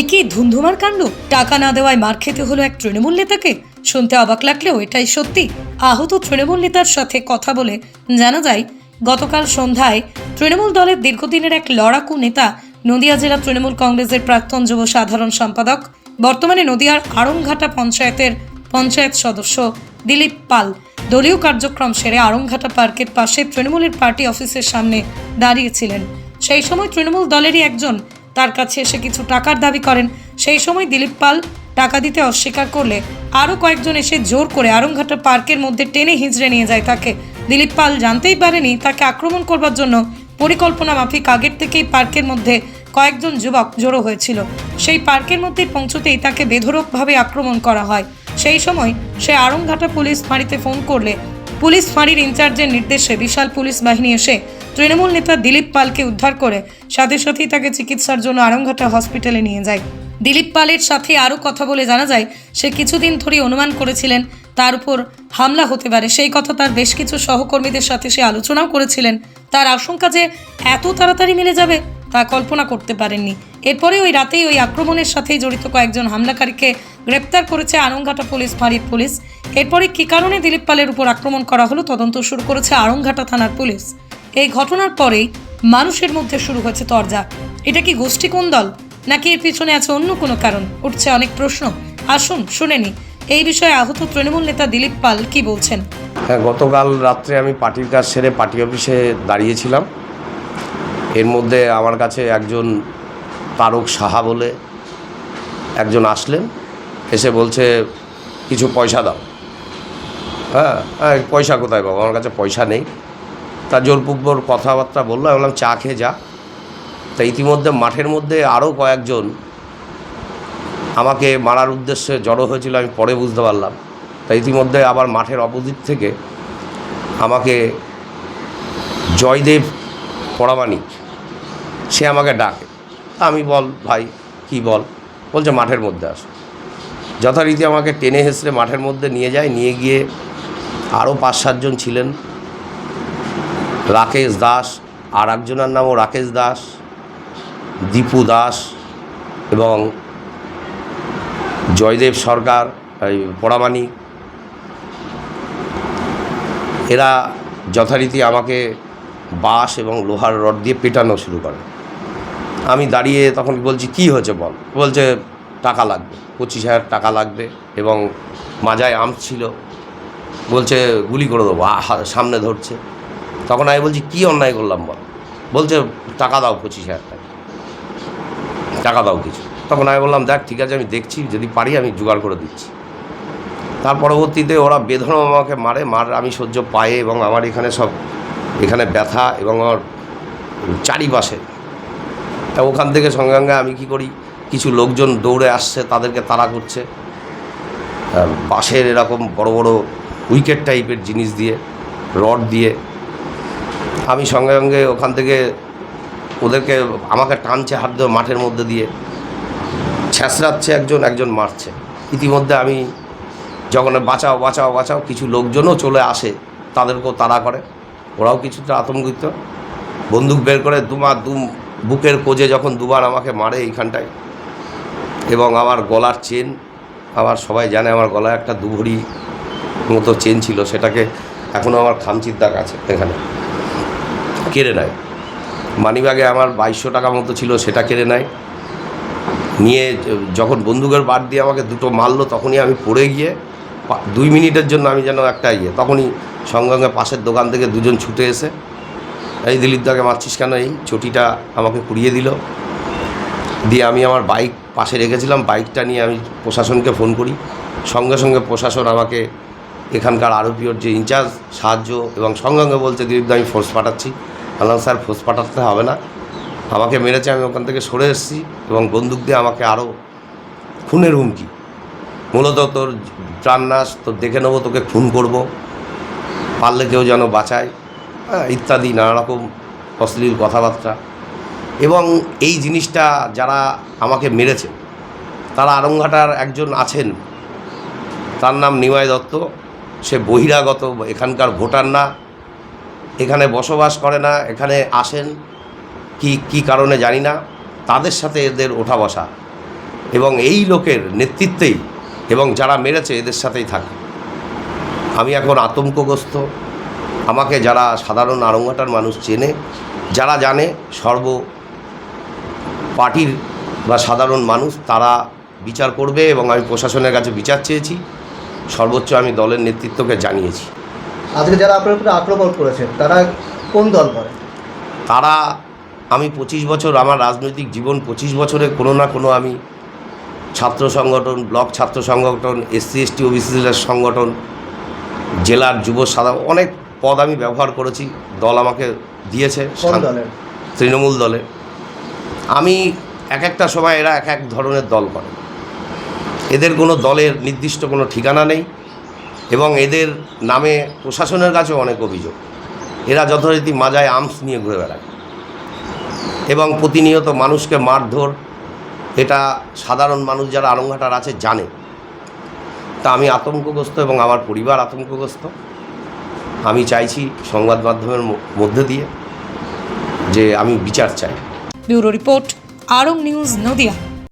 একই ধুন্ধুমার কাণ্ড? টাকা না দেওয়ায় মার খেতে হলো এক তৃণমূল নেতাকে? শুনতে অবাক লাগলেও এটাই সত্যি। আহত তৃণমূল নেতার সাথে কথা বলে জানা যায়, গতকাল সন্ধ্যায় তৃণমূল দলের দীর্ঘদিনের এক লড়াকু নেতা নদিয়া জেলা তৃণমূল কংগ্রেসের প্রাক্তন যুব সাধারণ সম্পাদক, বর্তমানে নদিয়ার আড়ংঘাটা পঞ্চায়েতের পঞ্চায়েত সদস্য দিলীপ পাল। দলীয় কার্যক্রম সেরে আড়ংঘাটা পার্কের পাশে তৃণমূলের পার্টি অফিসের সামনে দাঁড়িয়েছিলেন। সেই সময় তৃণমূল দলেরই একজন তার কাছে এসে কিছু টাকার দাবি করেন। সেই সময় দিলীপ পাল টাকা দিতে অস্বীকার করলে আরও কয়েকজন এসে জোর করে আরংঘাটা পার্কের মধ্যে টেনে হিঁচড়ে নিয়ে যায় তাকে। দিলীপ পাল জানতেই পারেনি তাকে আক্রমণ করবার জন্য পরিকল্পনা মাফিক আগের থেকেই পার্কের মধ্যে কয়েকজন যুবক জড়ো হয়েছিল। সেই পার্কের মধ্যে পৌঁছতেই তাকে বেধরকভাবে আক্রমণ করা হয়। সেই সময় সে আরংঘাটা পুলিশ ফাঁড়িতে ফোন করলে পুলিশ ফাঁড়ির ইনচার্জের নির্দেশে বিশাল পুলিশ বাহিনী এসে তৃণমূল নেতা দিলীপ পালকে উদ্ধার করে সাথে সাথেই তাকে চিকিৎসার জন্য আরংঘাটা হসপিটালে নিয়ে যায়। দিলীপ পালের সাথে আরও কথা বলে জানা যায়, সে কিছুদিন ধরেই অনুমান করেছিলেন তার উপর হামলা হতে পারে। সেই কথা তার বেশ কিছু সহকর্মীদের সাথে সে আলোচনাও করেছিলেন। তার আশঙ্কা যে এত তাড়াতাড়ি মিলে যাবে তা কল্পনা করতে পারেননি। এরপরে ওই রাতেই ওই আক্রমণের সাথেই জড়িত কয়েকজন হামলাকারীকে গ্রেপ্তার করেছে আরংঘাটা পুলিশ ফাঁড়ির পুলিশ। এরপরে কী কারণে দিলীপ পালের উপর আক্রমণ করা হলো তদন্ত শুরু করেছে আরংঘাটা থানার পুলিশ। এই ঘটনার পরেই মানুষের মধ্যে শুরু হয়েছে তরজা। এটা কি গোষ্ঠী কোন দল? নাকি এর পিছনে আছে অন্য কোনো কারণ? উঠছে অনেক প্রশ্ন। আসুন, শুনে নি এই বিষয়ে আহত তৃণমূল নেতা দিলীপ পাল কি বলছেন? হ্যাঁ গতকাল রাত্রে আমি পার্টির কাজ সেরে পার্টি অফিসে দাঁড়িয়েছিলাম। এর মধ্যে আমার কাছে একজন তারক সাহা বলে একজন আসলেন। এসে বলছে, কিছু পয়সা দাও। হ্যাঁ পয়সা কোথায় বাবা আমার কাছে পয়সা নেই। তা জোরপূর্বর কথাবার্তা বলল, আমি বললাম, চা খেয়ে যা। তা ইতিমধ্যে মাঠের মধ্যে আরও কয়েকজন আমাকে মারার উদ্দেশ্যে জড়ো হয়েছিল, আমি পরে বুঝতে পারলাম। তা ইতিমধ্যে আবার মাঠের অপোজিট থেকে আমাকে জয়দেব পরামানিক সে আমাকে ডাকে। আমি বল, ভাই, কি বল? বলছে, মাঠের মধ্যে আস। যথারীতি আমাকে টেনে হেসড়ে মাঠের মধ্যে নিয়ে যায়, নিয়ে গিয়ে আরও পাঁচ সাতজন ছিলেন। রাকেশ দাস আর একজনের নামও রাকেশ দাস, দীপু দাস এবং জয়দেব সরকার পরামানিক এরা যথারীতি আমাকে বাঁশ এবং লোহার রড দিয়ে পেটানো শুরু করে। আমি দাঁড়িয়ে তখন বলছি, কি হয়েছে বল? বলছে, টাকা লাগবে, পঁচিশ হাজার টাকা লাগবে এবং মাজায় আম ছিল। বলছে, গুলি করে দেবো। সামনে ধরছে। তখন আমি বলছি, কী অন্যায় করলাম বল? বলছে, টাকা দাও পঁচিশ হাজার টাকা। টাকা দাও কিছু। তখন আমি বললাম, দেখ, ঠিক আছে, আমি দেখছি, যদি পারি আমি জোগাড় করে দিচ্ছি। তার পরবর্তীতে ওরা বেধরম আমাকে মারে, মার, আমি সহ্য পায়ে এবং আমার এখানে সব, এখানে ব্যথা এবং আমার চারিপাশে। তা ওখান থেকে সঙ্গে সঙ্গে আমি কি করি, কিছু লোকজন দৌড়ে আসছে, তাদেরকে তাড়া করছে। বাঁশের এরকম বড় বড় উইকেট টাইপের জিনিস দিয়ে, রড দিয়ে আমি সঙ্গে সঙ্গে ওখান থেকে ওদেরকে আমাকে টানছে হাত ধরে মাঠের মধ্যে দিয়ে। ছ্যাঁচড়াচ্ছে একজন একজন মারছে। ইতিমধ্যে আমি যখন বাঁচাও বাঁচাও বাঁচাও কিছু লোকজনও চলে আসে, তাদেরকেও তাড়া করে। ওরাও কিছুটা আতঙ্কিত। বন্দুক বের করে দুমার দুম বুকের কোজে যখন দুবার আমাকে মারে এইখানটায়। এবং আমার গলার চেন, আবার সবাই জানে আমার গলায় একটা দুভরি মতো চেন ছিল, সেটাকে এখনও আমার খামচির দাগ আছে এখানে। কেড়ে নেয়। মানিব্যাগে আমার বাইশশো টাকা মতো ছিল, সেটা কেড়ে নেয়। নিয়ে যখন বন্দুকের বার দিয়ে আমাকে দুটো মারলো, তখনই আমি পড়ে গিয়ে দুই মিনিটের জন্য আমি যেন একটা ইয়ে তখনই সঙ্গে সঙ্গে পাশের দোকান থেকে দুজন ছুটে এসে, এই দিলীপ দাকে মারছিস কেন? এই চটিটা আমাকে কুড়িয়ে দিল। দিয়ে আমি আমার বাইক পাশে রেখেছিলাম, বাইকটা নিয়ে আমি প্রশাসনকে ফোন করি। সঙ্গে সঙ্গে প্রশাসন আমাকে এখানকার আরোপিওর যে ইনচার্জ, সাহায্য এবং সঙ্গে সঙ্গে বলছে, দিলীপ দা, আমি ফোর্স পাঠাচ্ছি। বললাম স্যার ফোর্স পাঠাতে হবে না। আমাকে মেরেছে আমি ওখান থেকে সরে এসেছি এবং বন্দুক দিয়ে আমাকে আরও খুনের হুমকি। মূলত তোর প্রাণ নাশ তোর দেখে নেব তোকে খুন করব। পারলে কেউ যেন বাঁচায়। হ্যাঁ, ইত্যাদি নানা রকম অশ্লীল কথাবার্তা। এবং এই জিনিসটা যারা আমাকে মেরেছে তারা আরংঘাটার একজন আছেন। তার নাম নিমাই দত্ত। সে বহিরাগত এখানকার ভোটার না। এখানে বসবাস করে না, এখানে আসেন, কি কি কারণে জানি না, তাদের সাথে এদের ওঠা বসা। এবং এই লোকের নেতৃত্বেই এবং যারা মেরেছে এদের সাথেই থাকে। আমি এখন আতঙ্কগ্রস্ত। আমাকে যারা সাধারণ আরঙ্গাটার মানুষ চেনে, যারা জানে সর্ব পার্টির বা সাধারণ মানুষ, তারা বিচার করবে এবং আমি প্রশাসনের কাছে বিচার চেয়েছি। সর্বোচ্চ আমি দলের নেতৃত্বকে জানিয়েছি। আজকে যারা আপনার উপরে আক্রমণ করেছে তারা কোন দল করে? তারা আমি পঁচিশ বছর আমার রাজনৈতিক জীবন পঁচিশ বছরে কোনো না কোনো আমি ছাত্র সংগঠন ব্লক ছাত্র সংগঠন এসসি এসটি ওবিসিদের সংগঠন জেলার যুব সাধারণ অনেক পদ আমি ব্যবহার করেছি দল আমাকে দিয়েছে তৃণমূল দলে। আমি এক একটা সময় এরা এক এক ধরনের দল করে। এদের কোনো দলের নির্দিষ্ট কোনো ঠিকানা নেই। এবং এদের নামে প্রশাসনের কাছেও অনেক অভিযোগ। এরা যথারীতি মাজায় আর্মস নিয়ে ঘুরে বেড়ায়। এবং প্রতিনিয়ত মানুষকে মারধর, এটা সাধারণ মানুষ যারা আরংঘাটার আছে জানে। তা আমি আতঙ্কগ্রস্ত এবং আমার পরিবার আতঙ্কগ্রস্ত। আমি চাইছি সংবাদ মাধ্যমের মধ্যে দিয়ে যে আমি বিচার চাই। Bureau report Arong news Nadia.